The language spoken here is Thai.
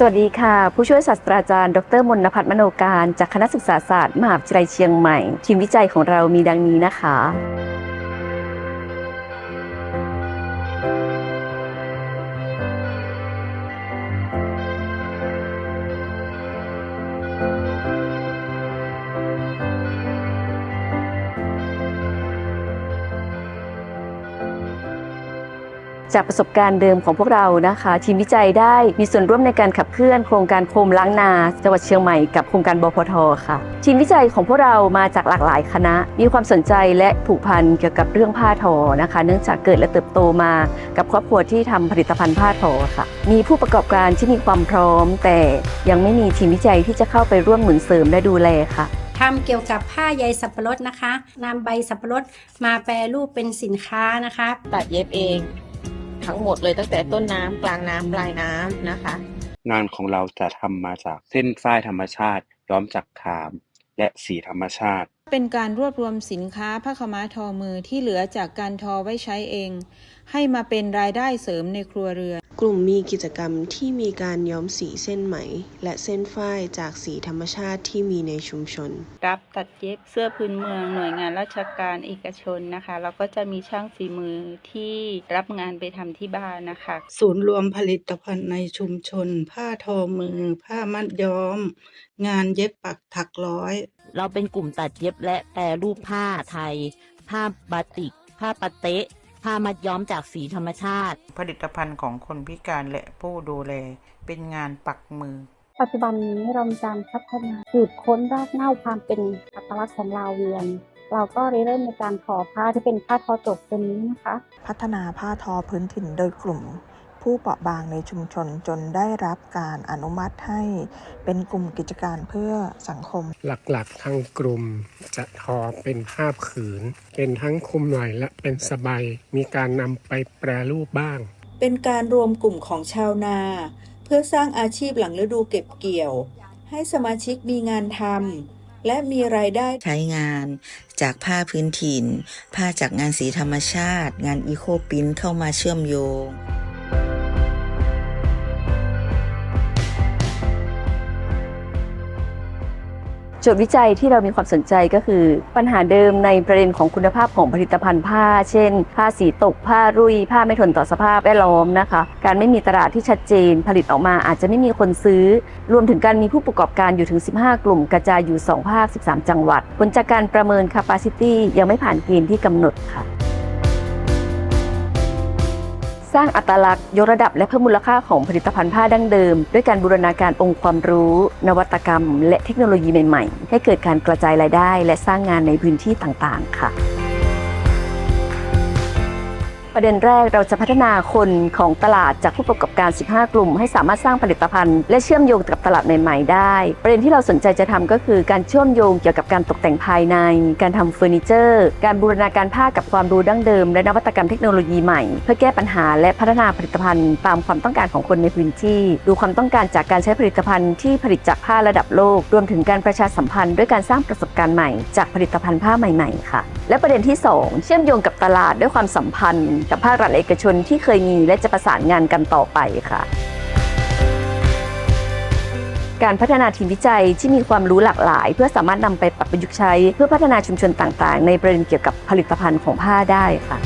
สวัสดีค่ะ ผู้ช่วยศาสตราจารย์ ดรมนพัฒน์มโนการ จากคณะศึกษาศาสตร์ มหาวิทยาลัยเชียงใหม่ ทีมวิจัยของเรามีดังนี้นะคะ จากประสบการณ์เดิมของพวกเรานะคะ ทีมวิจัยได้มีส่วนร่วมในการขับเคลื่อนโครงการโคมล้างนาจังหวัดเชียงใหม่กับโครงการบพทค่ะ ทีมวิจัยของพวกเรามาจากหลากหลายคณะ มีความสนใจและผูกพันเกี่ยวกับเรื่องผ้าทอนะคะ เนื่องจากเกิดและเติบโตมากับครอบครัวที่ทำผลิตภัณฑ์ผ้าทอค่ะ มีผู้ประกอบการที่มีความพร้อม แต่ยังไม่มีทีมวิจัยที่จะเข้าไปร่วมหนุนเสริมและดูแลค่ะทำเกี่ยวกับผ้าใยสับปะรดนะคะนำใบสับปะรดมาแปรรูปเป็นสินค้านะคะ ตัดเย็บเอง ทั้งหมดเลยตั้งแต่ต้นน้ำกลางน้ำปลายน้ำนะคะ งานของเราจะทำมาจากเส้นฝ้ายธรรมชาติ ย้อมจากขาม และสีธรรมชาติ เป็นการรวบรวมสินค้าผ้าขาวม้าทอมือที่เหลือจากการทอไว้ใช้เอง ให้มาเป็นรายได้เสริมในครัวเรือนกลุ่มมีกิจกรรมที่มีการย้อมสีเส้นไหม และเส้นฝ้ายจากสีธรรมชาติที่มีในชุมชน รับตัดเย็บเสื้อพื้นเมืองหน่วยงานราชการเอกชนนะคะ แล้วก็จะมีช่างฝีมือที่รับงานไปทำที่บ้านนะคะ ศูนย์รวมผลิตภัณฑ์ในชุมชน ผ้าทอมือ ผ้ามัดย้อม งานเย็บปักถักร้อย เราเป็นกลุ่มตัดเย็บและแปรรูปผ้าไทย ผ้าบาติก ผ้าปะเต๊ะ ผ้ามัดย้อมจากสีธรรมชาติ ผลิตภัณฑ์ของคนพิการและผู้ดูแล เป็นงานปักมือ ปัจจุบันนี้เรามีการพัฒนาสืบค้นรากเหง้าความเป็นอัตลักษณ์ของลาวเวียงเราก็ริเริ่มในการทอผ้าที่เป็นผ้าทอจกตัวนี้นะคะ พัฒนาผ้าทอพื้นถิ่นโดยกลุ่ม ผู้เปราะบางในชุมชนจนได้รับการอนุมัติให้เป็นกลุ่มกิจการเพื่อสังคม หลักๆทางกลุ่มจะทอเป็นภาพขืน เป็นทั้งคลุมไหล่และเป็นสบายมีการนำไปแปรรูปบ้าง เป็นการรวมกลุ่มของชาวนา เพื่อสร้างอาชีพหลังฤดูเก็บเกี่ยว ให้สมาชิกมีงานทำและมีรายได้ใช้งาน จากผ้าพื้นถิ่น ผ้าจากงานสีธรรมชาติ งานอีโคปินเข้ามาเชื่อมโยง จทย์วิจัยที่เรามีความสนใจก็คือ ปัญหาเดิมในประเด็นของคุณภาพของผลิตภัณฑ์ผ้า เช่น ผ้าสีตก ผ้ารุ่ย ผ้าไม่ทนต่อสภาพแวดล้อมนะคะ การไม่มีตลาดที่ชัดเจน ผลิตออกมาอาจจะไม่มีคนซื้อ รวมถึงการมีผู้ประกอบการอยู่ถึง 15 กลุ่มกระจายอยู่ 2 ภาค 13 จังหวัด ผลจากการประเมิน capacity ยังไม่ผ่านเกณฑ์ที่กำหนดค่ะ สร้างอัตลักษณ์ยกระดับและเพิ่มมูลค่าของผลิตภัณฑ์ผ้าดั้งเดิม ด้วยการบูรณาการองค์ความรู้ นวัตกรรม และเทคโนโลยีใหม่ ๆ ให้เกิดการกระจายรายได้ และสร้างงานในพื้นที่ต่างๆ ค่ะ ประเด็นแรกเราจะพัฒนาคนของตลาดจากผู้ประกอบการ 15 กลุ่ม ให้สามารถสร้างผลิตภัณฑ์ และเชื่อมโยงกับตลาดใหม่ ๆ ได้ ประเด็นที่เราสนใจจะทำก็คือการเชื่อมโยงเกี่ยวกับการตกแต่งภายใน การทำเฟอร์นิเจอร์ การบูรณาการผ้ากับความรู้ดั้งเดิม และนวัตกรรมเทคโนโลยีใหม่ เพื่อแก้ปัญหาและพัฒนาผลิตภัณฑ์ ตามความต้องการของคนในพื้นที่ ดูความต้องการจากการใช้ผลิตภัณฑ์ที่ผลิตจากผ้าระดับโลก รวมถึงการประชาสัมพันธ์ด้วยการสร้างประสบการณ์ใหม่ จากผลิตภัณฑ์ผ้าใหม่ ๆ ค่ะ และประเด็นที่ 2 เชื่อมโยงกับตลาดด้วยความสัมพันธ์กับภาครัฐเอกชนที่เคยมีและจะประสานงานกันต่อไปค่ะ การพัฒนาทีมวิจัยที่มีความรู้หลากหลาย เพื่อสามารถนำไปปรับประยุกต์ใช้ เพื่อพัฒนาชุมชนต่างๆ ในประเด็นเกี่ยวกับผลิตภัณฑ์ของผ้าได้ค่ะ